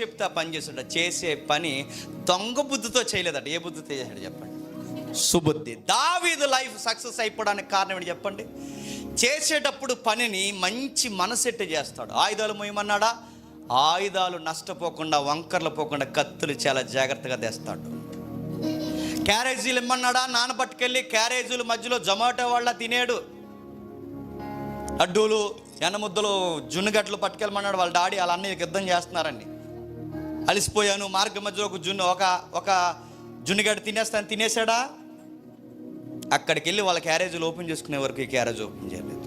చెప్తే ఆ పని చేస్తుంట. చేసే పని దొంగ బుద్ధితో చేయలేదట. ఏ బుద్ధితో చేశాడు చెప్పండి? సుబుద్ధి. దావీదు లైఫ్ సక్సెస్ అయిపోవడానికి కారణం ఏంటి చెప్పండి? చేసేటప్పుడు పనిని మంచి మనసెట్టి చేస్తాడు. ఆయుధాలు మోయమన్నాడా? ఆయుధాలు నష్టపోకుండా వంకర్లు పోకుండా కత్తులు చాలా జాగ్రత్తగా తెస్తాడు. క్యారేజీలు ఇమ్మన్నాడా? నాన్న పట్టుకెళ్ళి క్యారేజీల మధ్యలో జొమాటో వాళ్ళ తినేడు. అడ్డూలు ఎనముద్దలు జున్నుగడ్లు పట్టుకెళ్ళమన్నాడు. వాళ్ళ డాడీ వాళ్ళ అన్నయ్య యుద్ధం చేస్తున్నారండి అలిసిపోయాను మార్గం మధ్యలో ఒక జున్ను ఒక ఒక జున్నుగడ్డ తినేస్తాను తినేసాడా అక్కడికి వెళ్ళి వాళ్ళ క్యారేజీలు ఓపెన్ చేసుకునే వరకు ఈ క్యారేజ్ ఓపెన్ చేయలేదు.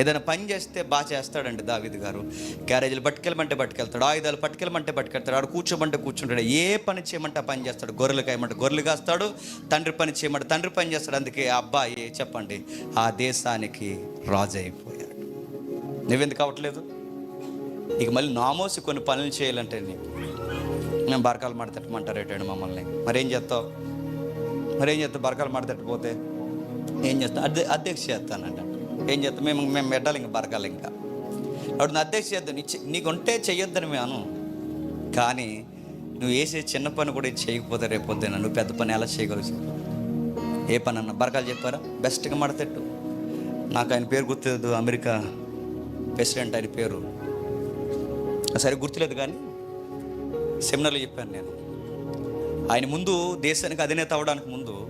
ఏదైనా పని చేస్తే బాగా చేస్తాడండి దావిద్ గారు. క్యారేజీలు పట్టుకెళ్ళమంటే పట్టుకెళ్తాడు ఆయుధాలు పట్టుకెళ్ళమంటే పట్టుకెళ్తాడు ఆడు కూర్చోమంటే కూర్చుంటాడు ఏ పని చేయమంటే పని చేస్తాడు. గొర్రెలు కాయమంటే గొర్రెలు కాస్తాడు తండ్రి పని చేయమంటే తండ్రి పని చేస్తాడు. అందుకే ఆ అబ్బాయి చెప్పండి ఆ దేశానికి రాజు అయిపోయాడు. నువ్వెందుకు అవ్వట్లేదు ఇక మళ్ళీ నామోసి కొన్ని పనులు చేయాలంటే నీకు నేను బరకాలు మడతట్టమంటారు ఏంటండి మమ్మల్ని. మరేం చేస్తావు? మరేం చేస్తావు? బరకాలు మడతట్టిపోతే ఏం చేస్తా అధ్య అధ్యక్ష చేస్తానంట. ఏం చేస్తాం మేము మేము పెట్టాలి ఇంకా బరకాలి ఇంకా. అప్పుడు నా అధ్యక్ష చేద్దాం. నీ నీకు ఉంటే చెయ్యొద్దని మేము కానీ నువ్వు వేసే చిన్న పని కూడా చేయకపోతే రేపు పొద్దున్న నువ్వు పెద్ద పని ఎలా చేయగలుగుతావు? ఏ పని అన్న బరకాలు చెప్పారా? బెస్ట్గా మడతెట్టు నాకు ఆయన పేరు గుర్తులేదు. అమెరికా ప్రెసిడెంట్ ఆయన పేరు. సరే గుర్తులేదు కానీ సెమినార్లో చెప్పాను నేను. ఆయన ముందు దేశానికి అధినేత అవ్వడానికి ముందు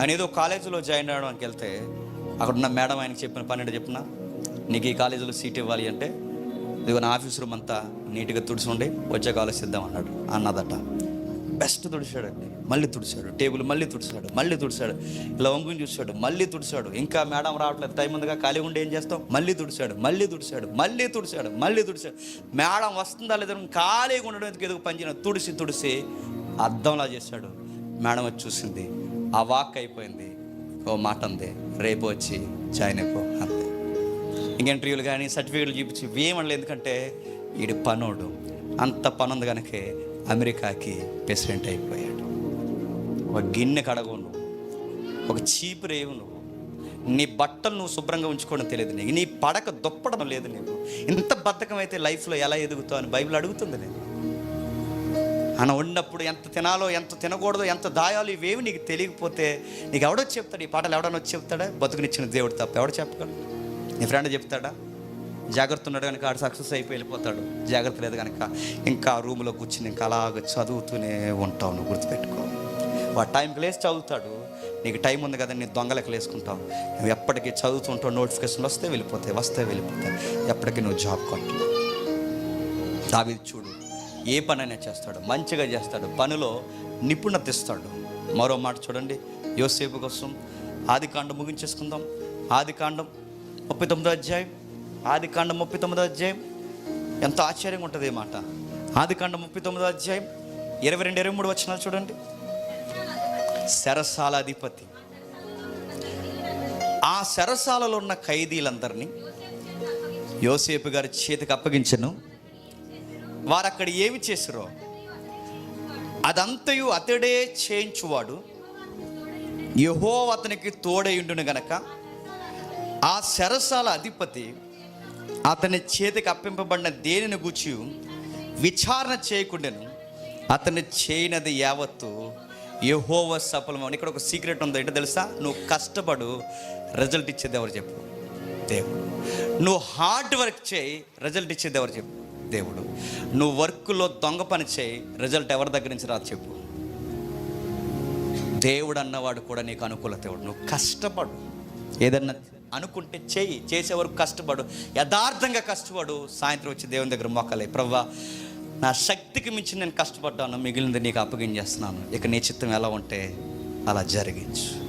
ఆయన ఏదో కాలేజీలో జాయిన్ అవ్వడానికి వెళ్తే అక్కడ ఉన్న మేడం ఆయనకి చెప్పిన పన్నెండు చెప్పిన? నీకు ఈ కాలేజీలో సీట్ ఇవ్వాలి అంటే ఇదిగో నా ఆఫీస్ రూమ్ అంతా నీట్గా తుడిచుండి వచ్చే ఆలోచిద్దాం అన్నాడు. అన్నదట. బెస్ట్ తుడిచాడండి. మళ్ళీ తుడిచాడు. టేబుల్ మళ్ళీ తుడిచాడు. మళ్ళీ తుడిచాడు. ఇలా వంగుని చూశాడు. మళ్ళీ తుడిచాడు. ఇంకా మేడం రావట్లేదు. టైం ఉందిగా ఖాళీ ఉండి ఏం చేస్తాం? మళ్ళీ తుడిచాడు. మళ్ళీ తుడిచాడు. మళ్ళీ తుడిచాడు. మళ్ళీ తుడిచాడు. మేడం వస్తుందా లేదా ఖాళీగా ఉండడం ఎందుకు? ఎదుగు పనిచిన తుడిసి తుడిసి అద్దంలా చేశాడు. మేడం వచ్చి చూసింది. ఆ వాక్ అయిపోయింది. ఓ మాట ఉంది రేపు వచ్చి జాయిన్ అయిపో అంతే ఇంక ఇంటర్వ్యూలు కానీ సర్టిఫికేట్లు చూపించి ఏమనలేదు ఎందుకంటే వీడు పనోడు. అంత పనుంది ఉంది కనుకే అమెరికాకి ప్రెసిడెంట్ అయిపోయాడు. ఒక గిన్నె కడగవు నువ్వు ఒక చీపు రేవు నువ్వు నీ బట్టలు నువ్వు శుభ్రంగా ఉంచుకోవడం తెలియదు నీకు. నీ పడక దుప్పడం లేదు నీకు. ఇంత బద్ధకం అయితే లైఫ్లో ఎలా ఎదుగుతావు అని బైబిల్ అడుగుతుంది నేను అన ఉన్నప్పుడు ఎంత తినాలో ఎంత తినకూడదో ఎంత దాయాలో ఇవేవి నీకు తెలియకపోతే నీకు ఎవడో చెప్తాడు. ఈ పాటలు ఎవడన్నా వచ్చి చెప్తాడా? బతుకునిచ్చిన దేవుడు తప్ప. ఎవడు చెప్పగలడు? నీ ఫ్రెండ్ చెప్తాడా? జాగ్రత్త ఉన్నాడు కనుక ఆడు సక్సెస్ అయిపోయి వెళ్ళిపోతాడు. జాగ్రత్త లేదు కనుక ఇంకా రూమ్లో కూర్చుని ఇంకా అలాగ చదువుతూనే ఉంటావు. నువ్వు గుర్తుపెట్టుకో. వాడు టైంకి లేసి చదువుతాడు. నీకు టైం ఉంది కదా నీ దొంగలకు లేసుకుంటావు నువ్వు ఎప్పటికీ చదువుతుంటావు నోటిఫికేషన్ వస్తే వెళ్ళిపోతాయి వస్తే వెళ్ళిపోతాయి. ఎప్పటికీ నువ్వు జాబ్ కొట్టు దావి చూడు ఏ పనైనా చేస్తాడు మంచిగా చేస్తాడు పనిలో నిపుణత ఇస్తాడు. మరో మాట చూడండి యోసేపు కోసం ఆది కాండం ముగించేసుకుందాం. ఆది కాండం ముప్పై తొమ్మిదో అధ్యాయం ఆది కాండం ముప్పై తొమ్మిదో అధ్యాయం. ఎంత ఆశ్చర్యంగా ఉంటుంది ఈ మాట. ఆది కాండం ముప్పై తొమ్మిదో అధ్యాయం ఇరవై రెండు ఇరవై మూడు వచ్చినాలు చూడండి. శరసాల అధిపతి ఆ శరసాలలో ఉన్న ఖైదీలందరినీ యోసేపు గారి చేతికి అప్పగించను. వారు అక్కడ ఏమి చేసిరో అదంతయు అతడే చేయించువాడు. యహో అతనికి తోడయుండును గనక ఆ శరసాల అధిపతి అతని చేతికి అప్పింపబడిన దేనిని గూర్చి విచారణ చేయకుండాను. అతని చేయనది యావత్తు యహోవ సఫలమని ఇక్కడ ఒక సీక్రెట్ ఉంది? ఏంటో తెలుసా? నువ్వు కష్టపడు రిజల్ట్ ఇచ్చేది ఎవరు చెప్పు? దేవుడు. నువ్వు హార్డ్ వర్క్ చేయి రిజల్ట్ ఇచ్చేది ఎవరు చెప్పు? దేవుడు. నువ్వు వర్క్లో దొంగ పని చేయి రిజల్ట్ ఎవరి దగ్గర నుంచి రాదు చెప్పు? దేవుడు అన్నవాడు కూడా నీకు అనుకూల దేవుడు నువ్వు కష్టపడు. ఏదన్నా అనుకుంటే చేయి. చేసే వరకు కష్టపడు. యథార్థంగా కష్టపడు. సాయంత్రం వచ్చి దేవుని దగ్గర మొక్కలే ప్రవ్వా నా శక్తికి మించి నేను కష్టపడ్డాను మిగిలినది నీకు అప్పగించేస్తున్నాను. ఇక నీ చిత్తం ఎలా ఉంటే అలా జరిగించు.